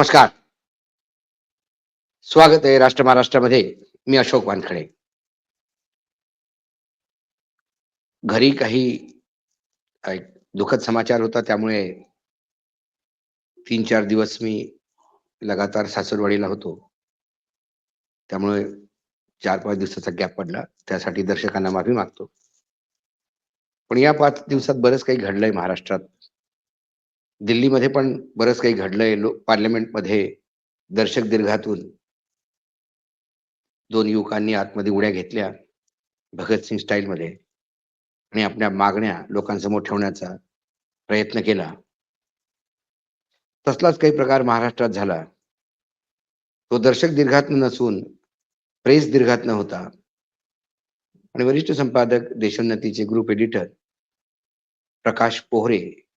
नमस्कार. स्वागत आहे राष्ट्र महाराष्ट्रामध्ये. मी अशोक वानखडे. घरी काही एक दुःखद समाचार होता त्यामुळे तीन चार दिवस मी लगातार सासूरवाडीला होतो. त्यामुळे चार पाच दिवसाचा गॅप पडला. त्यासाठी दर्शकांना माफी मागतो. पण या पाच दिवसात बरंच काही घडलंय महाराष्ट्रात. दिल्लीमध्ये पण बरंच काही घडलंय. पार्लमेंटमध्ये दर्शक दीर्घातून दोन युवकांनी आतमध्ये उड्या घेतल्या भगतसिंग स्टाईलमध्ये आणि आपल्या मागण्या लोकांसमोर ठेवण्याचा प्रयत्न केला. तसलाच काही प्रकार महाराष्ट्रात झाला. तो दर्शक दीर्घातन नसून प्रेस दीर्घातन होता. आणि वरिष्ठ संपादक देशोन्नतीचे ग्रुप एडिटर प्रकाश पोहरे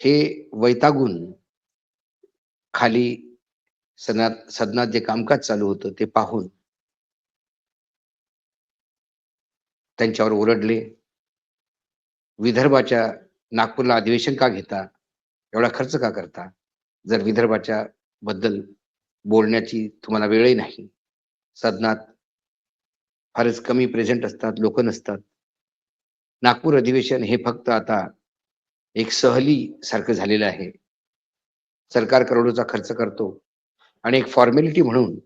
हे वैतागून खाली सदनात सदनात जे कामकाज चालू होतं ते पाहून त्यांच्यावर ओरडले. विदर्भाच्या नागपूरला अधिवेशन का घेता? एवढा खर्च का करता? जर विदर्भाच्या बद्दल बोलण्याची तुम्हाला वेळही नाही. सदनात फारच कमी प्रेझेंट असतात लोक नसतात. नागपूर अधिवेशन हे फक्त आता एक सहली सारखं झालेलं आहे. सरकार करोडोचा खर्च करतो आणि एक फॉर्मॅलिटी म्हणून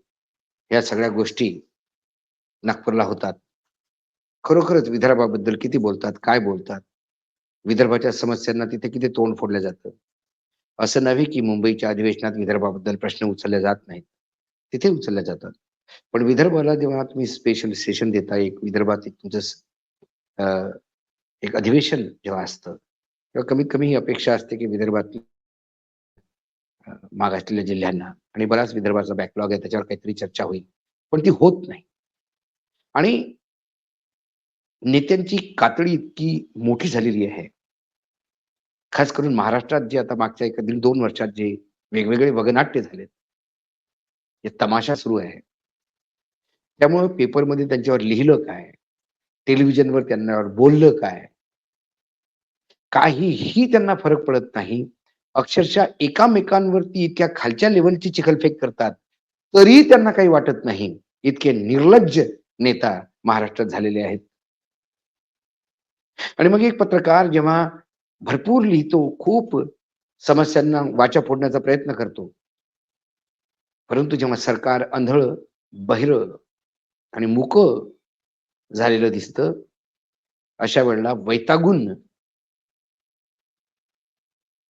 या सगळ्या गोष्टी नागपूरला होतात. खरोखरच विदर्भाबद्दल किती बोलतात काय बोलतात? विदर्भाच्या समस्यांना तिथे किती तोंड फोडलं जातं? असं नव्हे की मुंबईच्या अधिवेशनात विदर्भाबद्दल प्रश्न उचलले जात नाहीत. तिथे उचलले जातात. पण विदर्भाला जेव्हा तुम्ही स्पेशल सेशन देता एक विदर्भात एक तुमचं एक अधिवेशन जेव्हा असतं किंवा कमीत कमी ही अपेक्षा असते की विदर्भात मागासलेल्या जिल्ह्यांना आणि बराच विदर्भाचा बॅकलॉग आहे त्याच्यावर काहीतरी चर्चा होईल. पण ती होत नाही. आणि नेत्यांची कातडी इतकी मोठी झालेली आहे. खास करून महाराष्ट्रात जे आता मागच्या एक दीड दोन वर्षात जे वेगवेगळे वगनाट्य झालेत हे तमाशा सुरू आहे. त्यामुळे पेपरमध्ये त्यांच्यावर लिहिलं काय? टेलिव्हिजनवर त्यांच्यावर बोललं काय? काहीही त्यांना फरक पडत नाही. अक्षरशः एकामेकांवरती इतक्या खालच्या लेवलची चिखलफेक करतात तरी त्यांना काही वाटत नाही. इतके निर्लज्ज नेता महाराष्ट्रात झालेले आहेत. आणि मग एक पत्रकार जेव्हा भरपूर लिहितो खूप समस्यांना वाचा फोडण्याचा प्रयत्न करतो. परंतु जेव्हा सरकार आंधळ बहिर आणि मुक झालेलं दिसतं अशा वेळेला वैतागून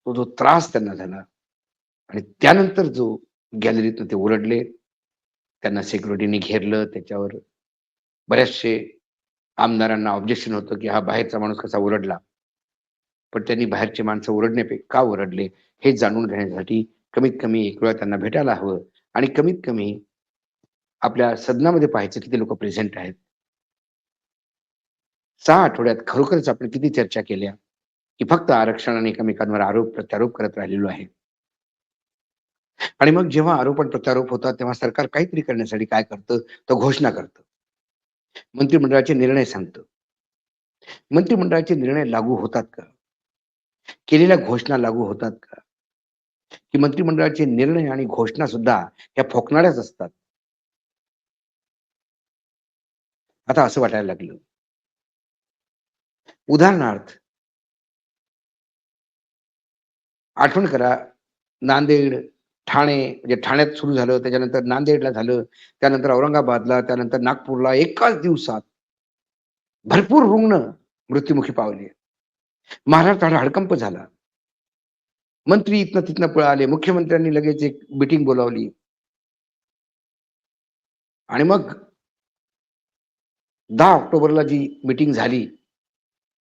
तो जो त्रास त्यांना झाला आणि त्यानंतर जो गॅलरीतनं ते ओरडले त्यांना सिक्युरिटीने घेरलं त्याच्यावर बऱ्याचशे आमदारांना ऑब्जेक्शन होतं की हा बाहेरचा माणूस कसा ओरडला. पण त्यांनी बाहेरचे माणसं ओरडण्यापैकी का ओरडले हे जाणून घेण्यासाठी कमीत कमी एक वेळा त्यांना भेटायला हवं आणि कमीत कमी आपल्या सदनामध्ये पाहायचं किती लोक प्रेझेंट आहेत. सहा आठवड्यात खरोखरच आपण किती चर्चा केल्या? की फक्त आरक्षणाने एकमेकांवर आरोप प्रत्यारोप करत राहिलेलो आहे. आणि मग जेव्हा आरोप आणि प्रत्यारोप होतात तेव्हा सरकार काहीतरी करण्यासाठी काय करतं? तर घोषणा करतं. मंत्रिमंडळाचे निर्णय सांगतं. मंत्रिमंडळाचे निर्णय लागू होतात का? केलेल्या घोषणा लागू होतात का? की मंत्रिमंडळाचे निर्णय आणि घोषणा सुद्धा ह्या फोकणाऱ्याच असतात? आता असं वाटायला लागलं. उदाहरणार्थ आठवण करा. नांदेड ठाणे म्हणजे ठाण्यात सुरू झालं त्याच्यानंतर नांदेडला झालं त्यानंतर औरंगाबादला त्यानंतर नागपूरला एकाच दिवसात भरपूर रुग्ण मृत्युमुखी पावले. महाराष्ट्राला हडकंप झाला. मंत्री इथनं तिथनं पळाले मुख्यमंत्र्यांनी लगेच एक मिटिंग बोलावली. आणि मग दहा ऑक्टोबरला जी मिटिंग झाली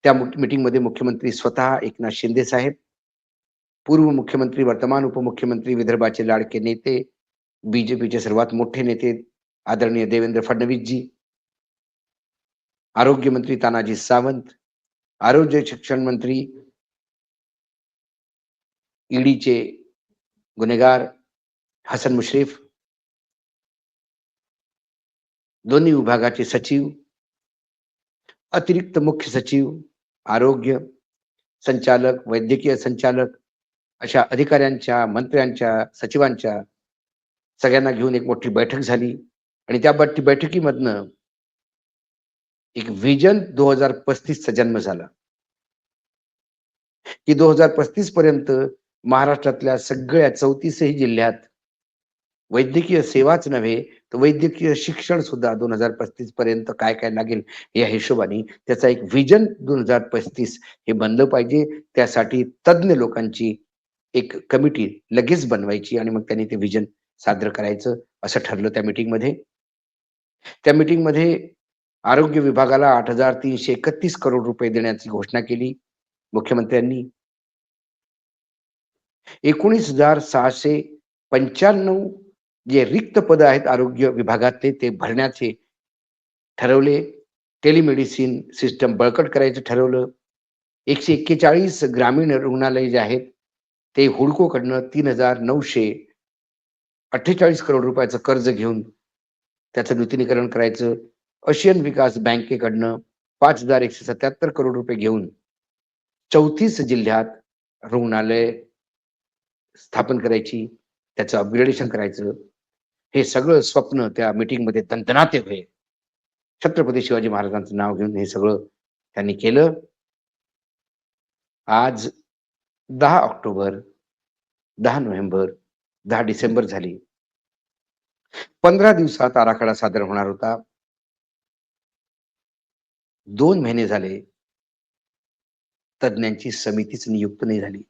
त्या मिटिंगमध्ये मुख्यमंत्री स्वतः एकनाथ शिंदे साहेब पूर्व मुख्यमंत्री, वर्तमान उपमुख्यमंत्री विदर्भाचे लाडके नेते बीजेपीचे सर्वात मोठे नेते आदरणीय देवेंद्र फडणवीस जी, आरोग्य मंत्री तानाजी सावंत, आरोग्य शिक्षण मंत्री ईडीचे गुन्हेगार हसन मुश्रीफ दोन्ही विभागाचे सचिव, अतिरिक्त मुख्य सचिव, आरोग्य संचालक, वैद्यकीय संचालक अशा अधिकाऱ्यांच्या मंत्र्यांच्या सचिवांच्या सगळ्यांना घेऊन एक मोठी बैठक झाली. आणि त्या बैठकीमधनं एक विजन दोन हजार पस्तीसचा जन्म झाला. की दोन हजार पस्तीस पर्यंत महाराष्ट्रातल्या सगळ्या चौतीसही जिल्ह्यात वैद्यकीय सेवाच नव्हे तर वैद्यकीय शिक्षण सुद्धा दोन हजार पस्तीस पर्यंत काय काय लागेल या हिशोबाने त्याचा एक विजन दोन हजार पस्तीस हे बनलं पाहिजे. त्यासाठी तज्ज्ञ लोकांची एक कमिटी लगेच बनवायची आणि मग त्यांनी ते विजन सादर करायचं असं ठरलं त्या मिटिंगमध्ये त्या मिटिंगमध्ये आरोग्य विभागाला आठ हजार तीनशे एकतीस करोड रुपये देण्याची घोषणा केली. मुख्यमंत्र्यांनी एकोणीस हजार सहाशे पंच्याण्णव जे रिक्त पद आहेत आरोग्य विभागातले ते भरण्याचे ठरवले. टेलिमेडिसिन सिस्टम बळकट करायचं ठरवलं. एकशे एक्केचाळीस ग्रामीण रुग्णालय जे आहेत ते हुडकोकडनं तीन हजार नऊशे अठ्ठेचाळीस करोड रुपयाचं कर्ज घेऊन त्याचं नूतनीकरण करायचं. आशियन विकास बँकेकडनं पाच हजार एकशे सत्याहत्तर करोड रुपये घेऊन चौतीस जिल्ह्यात रुग्णालय स्थापन करायची त्याचं अपग्रेडेशन करायचं. हे सगळं स्वप्न त्या मीटिंगमध्ये तंतनाते होय. छत्रपती शिवाजी महाराजांचं नाव घेऊन हे सगळं त्यांनी केलं. आज दहा ऑक्टोबर दहा नोव्हेंबर दहा डिसेंबर झाली. पंधरा दिवसात आराखडा सादर होणार होता. दोन महिने झाले. तज्ज्ञांची समितीच नियुक्त नाही झाली.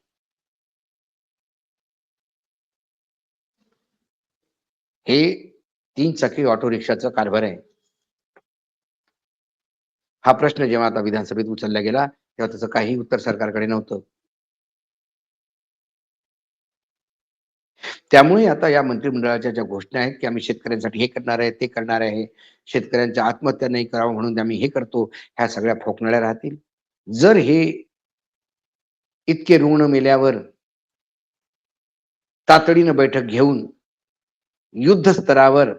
हे तीन चाकी ऑटो रिक्षाचा कारभार आहे. हा प्रश्न जेव्हा आता विधानसभेत उचलला गेला तेव्हा त्याचं काही उत्तर सरकारकडे नव्हतं. त्यामुळे आता या मंत्रिमंडळाच्या ज्या घोषणा आहेत की आम्ही शेतकऱ्यांसाठी हे करणार आहे ते करणार आहे शेतकऱ्यांच्या आत्महत्या नाही करावं म्हणून आम्ही हे करतो ह्या सगळ्या फोकणाऱ्या राहतील. जर हे इतके रुग्ण मेल्यावर तातडीनं बैठक घेऊन युद्ध स्तरावर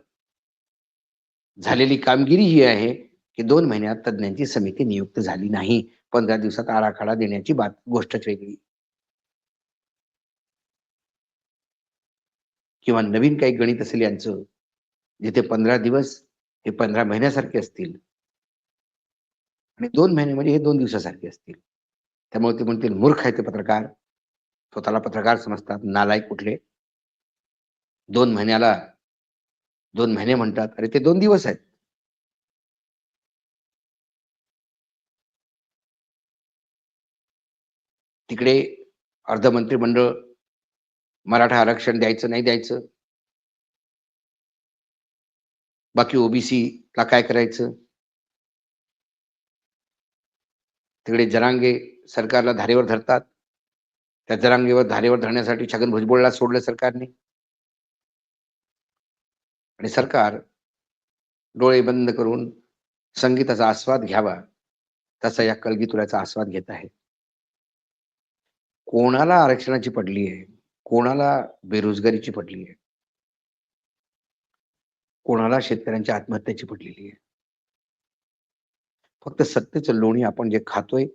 झालेली कामगिरी ही आहे की दोन महिन्यात तज्ज्ञांची समिती नियुक्त झाली नाही. पंधरा दिवसात आराखडा देण्याची बात गोष्टच वेगळी. किंवा नवीन काही गणित असेल यांचं जिथे पंधरा दिवस हे पंधरा महिन्यासारखे असतील. आणि दोन महिने म्हणजे हे दोन दिवसासारखे असतील. त्यामुळे ते म्हणतील मूर्ख आहे ते पत्रकार. स्वतःला पत्रकार समजतात नालायक कुठले? दोन महिन्याला दोन महिने म्हणतात अरे ते दोन दिवस आहेत. तिकडे अर्ध मंत्रिमंडळ मराठा आरक्षण द्यायचं नाही द्यायचं? बाकी ओबीसी ला काय करायचं? तिकडे जरांगे सरकारला धारेवर धरतात. त्या जरांगेवर धारेवर धरण्यासाठी छगन भुजबळला सोडलं सरकारने. आणि सरकार डोळे बंद करून संगीताचा आस्वाद घ्यावा तसा या कलगीतुऱ्याचा आस्वाद घेत आहे. कोणाला आरक्षणाची पडली आहे कोणाला बेरोजगारीची पडली आहे? कोणाला शेतकऱ्यांच्या आत्महत्याची पडलेली आहे? फक्त सत्तेचं लोणी आपण जे खातोय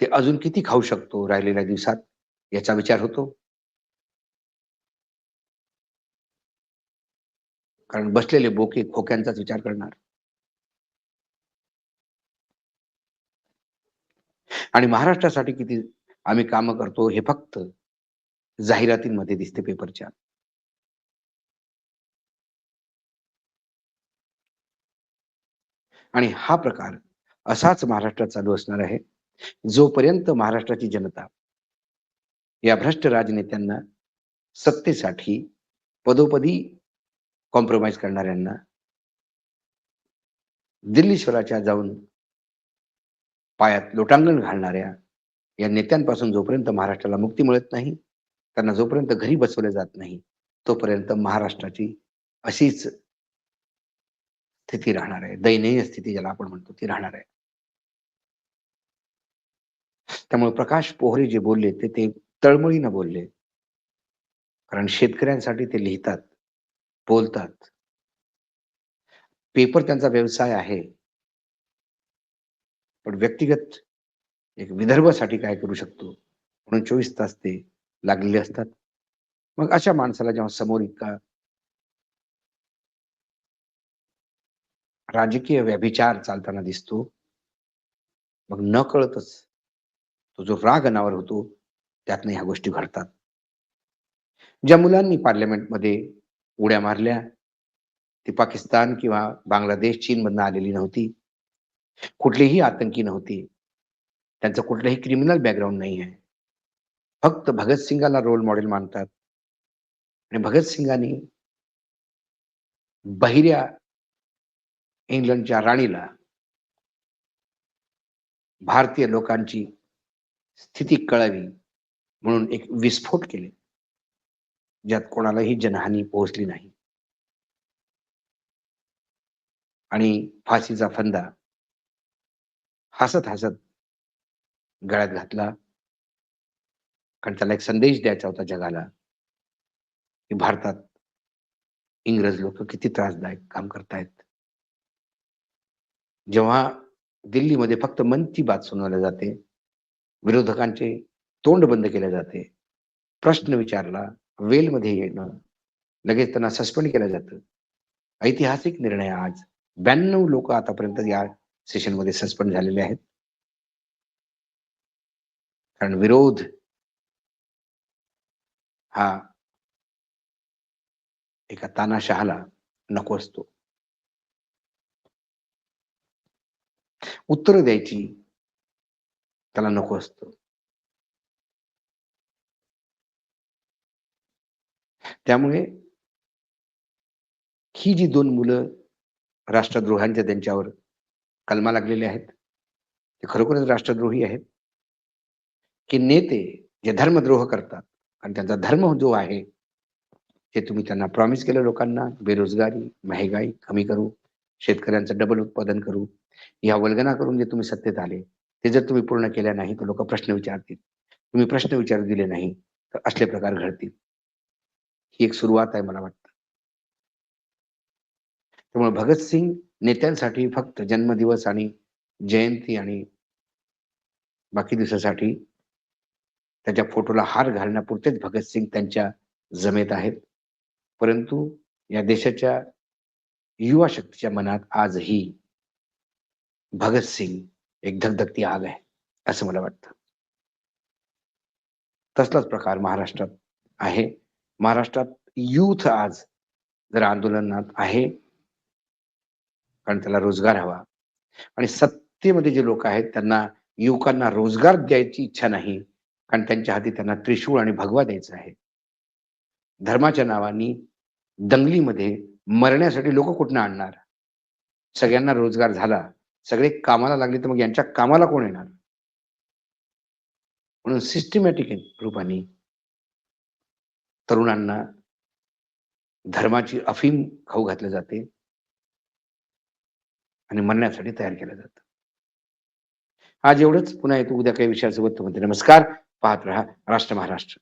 ते अजून किती खाऊ शकतो राहिलेल्या दिवसात याचा विचार होतो? कारण बसलेले बोके खोक्यांचाच विचार करणार. आणि महाराष्ट्रासाठी किती आम्ही काम करतो हे फक्त जाहिरातींमध्ये दिसते पेपरच्या. आणि हा प्रकार असाच महाराष्ट्रात चालू असणार आहे जोपर्यंत महाराष्ट्राची जनता या भ्रष्ट राजनेत्यांना सत्तेसाठी पदोपदी कॉम्प्रोमाइज करणाऱ्यांना दिल्लीश्वराच्या जाऊन पायात लोटांगण घालणाऱ्या या नेत्यांपासून जोपर्यंत महाराष्ट्राला मुक्ती मिळत नाही त्यांना जोपर्यंत घरी बसवले जात नाही तोपर्यंत महाराष्ट्राची अशीच स्थिती राहणार आहे. दयनीय स्थिती ज्याला आपण म्हणतो ती राहणार आहे. त्यामुळे प्रकाश पोहरे जे बोलले ते ते तळमळीनं बोलले. कारण शेतकऱ्यांसाठी ते लिहितात बोलतात. पेपर त्यांचा व्यवसाय आहे. पण व्यक्तिगत एक विदर्भासाठी काय करू शकतो? म्हणून चोवीस तास ते लागलेले असतात. मग अशा माणसाला जेव्हा समोर इतका राजकीय व्यभिचार चालताना दिसतो मग न कळतच तो जो राग अनावर होतो त्यातनं ह्या गोष्टी घडतात. ज्या मुलांनी पार्लमेंटमध्ये उड्या मारल्या ती पाकिस्तान किंवा बांगलादेश चीन मधनं आलेली नव्हती. कुठलीही आतंकी नव्हती. त्यांचं कुठलंही क्रिमिनल बॅकग्राऊंड नाही आहे फक्त भगतसिंगाला रोल मॉडेल मानतात. आणि भगतसिंगांनी बहिऱ्या इंग्लंडच्या राणीला भारतीय लोकांची स्थिती कळावी म्हणून एक विस्फोट केले. ज्यात कोणालाही जनहानी पोहोचली नाही. आणि फाशीचा फंदा हसत हसत गळ्यात घातला. कारण त्याला एक संदेश द्यायचा होता जगाला की भारतात इंग्रज लोक किती त्रासदायक काम करतायत. जेव्हा दिल्लीमध्ये फक्त मन की बात सुनावली जाते विरोधकांचे तोंड बंद केले जाते प्रश्न विचारला वेलमध्ये येणं लगेच त्यांना सस्पेंड केलं जातं. ऐतिहासिक निर्णय आज ब्याण्णव लोक आतापर्यंत या सेशनमध्ये सस्पेंड झालेले आहेत. कारण विरोध हा एका तानाशहाला नको असतो. उत्तर द्यायची त्याला नको असतं. त्यामुळे ही जी दोन मुलं राष्ट्रद्रोहांच्या त्यांच्यावर कलमा लागलेले आहेत ते खरोखरच राष्ट्रद्रोही आहेत की नेते जे धर्मद्रोह करतात आणि त्यांचा धर्म जो आहे ते तुम्ही त्यांना प्रॉमिस केलं लोकांना बेरोजगारी महागाई कमी करू शेतकऱ्यांचं डबल उत्पादन करू या वल्गना करून जे तुम्ही सत्तेत आले ते जर तुम्ही पूर्ण केल्या नाही तर लोक प्रश्न विचारतील. तुम्ही प्रश्न विचारू दिले नाही तर असले प्रकार घडतील. ही एक सुरुवात आहे मला वाटतं. त्यामुळे भगतसिंग नेत्यांसाठी फक्त जन्मदिवस आणि जयंती आणि बाकी दिवसासाठी त्याच्या फोटोला हार घालण्यापुरतेच भगतसिंग त्यांच्या जमेत आहेत. परंतु या देशाच्या युवा शक्तीच्या मनात आजही भगतसिंग एक धगधगती आग आहे असं मला वाटतं. तसलाच प्रकार महाराष्ट्रात आहे. महाराष्ट्रात युथ आज जर आंदोलनात आहे कारण त्याला रोजगार हवा. आणि सत्तेमध्ये जे लोक आहेत त्यांना युवकांना रोजगार द्यायची इच्छा नाही कारण त्यांच्या हाती त्यांना त्रिशूळ आणि भगवा द्यायचा आहे. धर्माच्या नावाने दंगलीमध्ये मरण्यासाठी लोक कुठनं आणणार? सगळ्यांना रोजगार झाला. सगळे कामाला लागले तर मग यांच्या कामाला कोण येणार? म्हणून सिस्टमॅटिक रूपाने तरुणांना धर्माची अफीम खाऊ घातली जाते आणि मरण्यासाठी तयार केलं जातं. आज एवढंच. पुन्हा येतो. उद्या काही विषयासोबत. म्हणते नमस्कार. पाहत राहा राष्ट्र महाराष्ट्र